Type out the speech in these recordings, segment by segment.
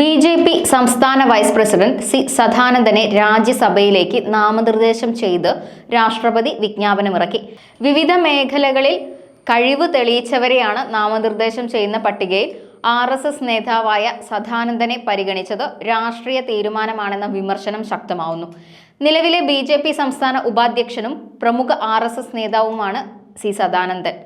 B J P സംസ്ഥാന vice president C സദാനന്ദനെ രാജ്യസഭയിലേക്ക് നാമനിർദ്ദേശം ചെയ്ത് രാഷ്ട്രപതി വിജ്ഞാപനമിറക്കി. വിവിധ മേഖലകളിൽ കഴിവ് തെളിയിച്ചവരെയാണ് നാമനിർദ്ദേശം ചെയ്യുന്ന പട്ടികയിൽ ആർ എസ് എസ് നേതാവായ സദാനന്ദനെ പരിഗണിച്ചത് രാഷ്ട്രീയ തീരുമാനമാണെന്ന വിമർശനം ശക്തമാവുന്നു. നിലവിലെ ബി സംസ്ഥാന ഉപാധ്യക്ഷനും പ്രമുഖ ആർ നേതാവുമാണ് സി സദാനന്ദൻ.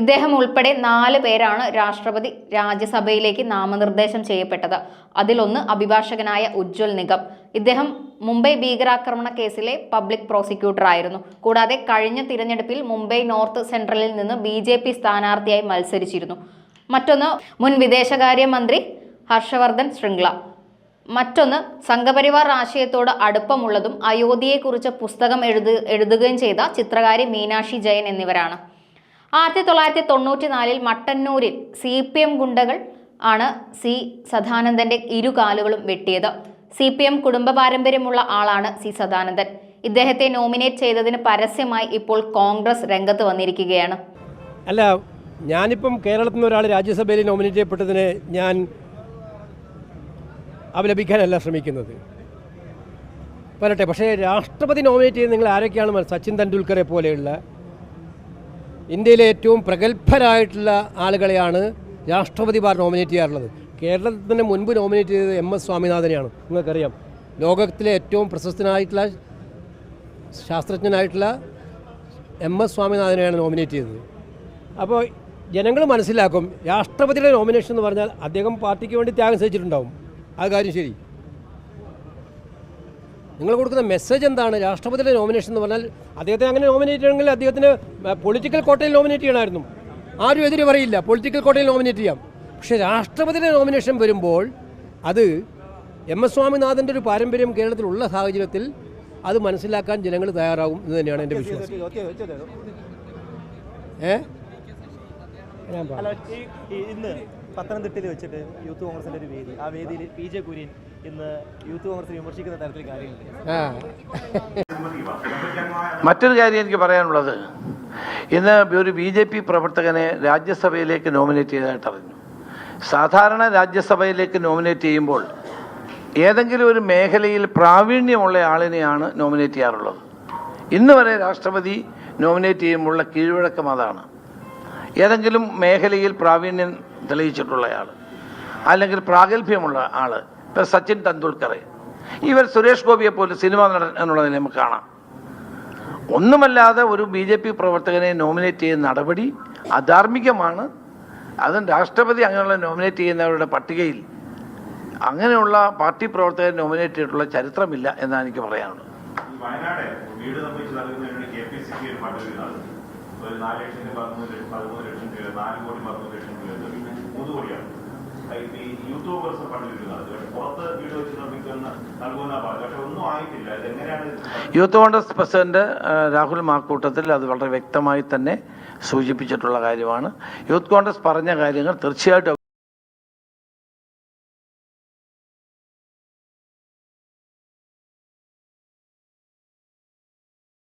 ഇദ്ദേഹം ഉൾപ്പെടെ നാല് പേരാണ് രാഷ്ട്രപതി രാജ്യസഭയിലേക്ക് നാമനിർദ്ദേശം ചെയ്യപ്പെട്ടത്. അതിലൊന്ന് അഭിഭാഷകനായ ഉജ്ജ്വൽ നിഗം. ഇദ്ദേഹം മുംബൈ ഭീകരാക്രമണ കേസിലെ പബ്ലിക് പ്രോസിക്യൂട്ടർ ആയിരുന്നു. കൂടാതെ കഴിഞ്ഞ തിരഞ്ഞെടുപ്പിൽ മുംബൈ നോർത്ത് സെൻട്രലിൽ നിന്ന് ബി ജെ പി സ്ഥാനാർത്ഥിയായി മത്സരിച്ചിരുന്നു. മറ്റൊന്ന് മുൻ വിദേശകാര്യമന്ത്രി ഹർഷവർദ്ധൻ ശൃംഗ്ല. മറ്റൊന്ന് സംഘപരിവാർ ആശയത്തോട് അടുപ്പമുള്ളതും അയോധ്യയെക്കുറിച്ച് പുസ്തകം എഴുതു എഴുതുകയും ചെയ്ത ചിത്രകാരി മീനാക്ഷി ജയൻ എന്നിവരാണ്. ആയിരത്തി തൊള്ളായിരത്തി തൊണ്ണൂറ്റിനാലിൽ മട്ടന്നൂരിൽ സി പി എം ഗുണ്ടകൾ ആണ് സി സദാനന്ദന്റെ ഇരുകാലുകളും വെട്ടിയത്. സി പി എം കുടുംബ പാരമ്പര്യമുള്ള ആളാണ് സി സദാനന്ദൻ. ഇദ്ദേഹത്തെ നോമിനേറ്റ് ചെയ്തതിന് പരസ്യമായി ഇപ്പോൾ കോൺഗ്രസ് രംഗത്ത് വന്നിരിക്കുകയാണ്. അല്ല ഞാനിപ്പം കേരളത്തിൽ നിന്ന് ഒരാൾ രാജ്യസഭയിൽ നോമിനേറ്റ് ചെയ്യപ്പെട്ടതിന് ഞാൻ അപലപിക്കാനല്ല ശ്രമിക്കുന്നത്. പറയട്ടെ പക്ഷേ രാഷ്ട്രപതി നോമിനേറ്റ് ചെയ്ത് നിങ്ങൾ ആരൊക്കെയാണ്? സച്ചിൻ തെണ്ടുൽക്കറെ പോലെയുള്ള ഇന്ത്യയിലെ ഏറ്റവും പ്രഗത്ഭരായിട്ടുള്ള ആളുകളെയാണ് രാഷ്ട്രപതിമാർ നോമിനേറ്റ് ചെയ്യാറുള്ളത്. കേരളത്തിന് മുൻപ് നോമിനേറ്റ് ചെയ്തത് എം എസ് സ്വാമിനാഥനെയാണ്. നിങ്ങൾക്കറിയാം. ലോകത്തിലെ ഏറ്റവും പ്രശസ്തനായിട്ടുള്ള ശാസ്ത്രജ്ഞനായിട്ടുള്ള എം എസ് സ്വാമിനാഥനെയാണ് നോമിനേറ്റ് ചെയ്തത്. അപ്പോൾ ജനങ്ങൾ മനസ്സിലാക്കും രാഷ്ട്രപതിയുടെ നോമിനേഷൻ എന്ന് പറഞ്ഞാൽ അദ്ദേഹം പാർട്ടിക്ക് വേണ്ടി ത്യാഗം സഹിച്ചിട്ടുണ്ടാവും. ആ കാര്യം ശരി. നിങ്ങൾ കൊടുക്കുന്ന മെസ്സേജ് എന്താണ്? രാഷ്ട്രപതിയുടെ നോമിനേഷൻ എന്ന് പറഞ്ഞാൽ അദ്ദേഹത്തെ അങ്ങനെ നോമിനേറ്റ് ചെയ്യണമെങ്കിൽ അദ്ദേഹത്തിന് പൊളിറ്റിക്കൽ കോട്ടയിൽ നോമിനേറ്റ് ചെയ്യണമായിരുന്നു. ആരും എതിരെ പറയില്ല. പൊളിറ്റിക്കൽ കോട്ടയിൽ നോമിനേറ്റ് ചെയ്യാം. പക്ഷേ രാഷ്ട്രപതിയുടെ നോമിനേഷൻ വരുമ്പോൾ അത് എം എസ് സ്വാമിനാഥന്റെ ഒരു പാരമ്പര്യം കേരളത്തിലുള്ള സാഹചര്യത്തിൽ അത് മനസ്സിലാക്കാൻ ജനങ്ങൾ തയ്യാറാകും എന്ന് തന്നെയാണ് എന്റെ വിശ്വാസം. ഏ? ഞാൻ. പത്തനംതിട്ടയിൽ വെച്ചിട്ട് യൂത്ത് കോൺഗ്രസിന്റെ ഒരു വേദി. ആ വേദിയിൽ പി ജെ കുര്യൻ ഇന്ന് യൂത്ത് കോൺഗ്രസ് വിമർശിക്കുന്ന തരത്തിൽ മറ്റൊരു കാര്യം എനിക്ക് പറയാനുള്ളത്. ഇന്ന് ഒരു ബി ജെ പി പ്രവർത്തകനെ രാജ്യസഭയിലേക്ക് നോമിനേറ്റ് ചെയ്തതായിട്ട് അറിഞ്ഞു. സാധാരണ രാജ്യസഭയിലേക്ക് നോമിനേറ്റ് ചെയ്യുമ്പോൾ ഏതെങ്കിലും ഒരു മേഖലയിൽ പ്രാവീണ്യമുള്ള ആളിനെയാണ് നോമിനേറ്റ് ചെയ്യാറുള്ളത്. ഇന്ന് വരെ രാഷ്ട്രപതി നോമിനേറ്റ് ചെയ്യുമ്പോഴുള്ള കീഴ്വഴക്കം അതാണ്. ഏതെങ്കിലും മേഖലയിൽ പ്രാവീണ്യം തെളിയിച്ചിട്ടുള്ള ആൾ അല്ലെങ്കിൽ പ്രാഗൽഭ്യമുള്ള ആൾ ഇപ്പം സച്ചിൻ തെണ്ടുൽക്കർ ഇവർ സുരേഷ് ഗോപിയെ പോലെ സിനിമ നടൻ എന്നുള്ളതിനെ നമുക്ക് കാണാം. ഒന്നുമല്ലാതെ ഒരു ബി ജെ പി പ്രവർത്തകനെ നോമിനേറ്റ് ചെയ്യുന്ന നടപടി അധാർമികമാണ്. അതും രാഷ്ട്രപതി അങ്ങനെയുള്ള നോമിനേറ്റ് ചെയ്യുന്നവരുടെ പട്ടികയിൽ അങ്ങനെയുള്ള പാർട്ടി പ്രവർത്തകരെ നോമിനേറ്റ് ചെയ്തിട്ടുള്ള ചരിത്രമില്ല എന്നാണ് എനിക്ക് പറയാനുള്ളത്. ഒരു നാല് ലക്ഷം കോടി രൂപ എന്ന് മൂന്ന് കോടിയാണ് അത് ഈ കോൺഗ്രസ് ഫണ്ട് പക്ഷെ പുറത്ത് വീട് വെച്ച് നിർമ്മിക്കുന്ന ആയിട്ടില്ല. ഇത് youth congress president Rahul Mamkootathil അത് വളരെ വ്യക്തമായി തന്നെ സൂചിപ്പിച്ചിട്ടുള്ള കാര്യമാണ്. യൂത്ത് കോൺഗ്രസ് പറഞ്ഞ കാര്യങ്ങൾ തീർച്ചയായിട്ടും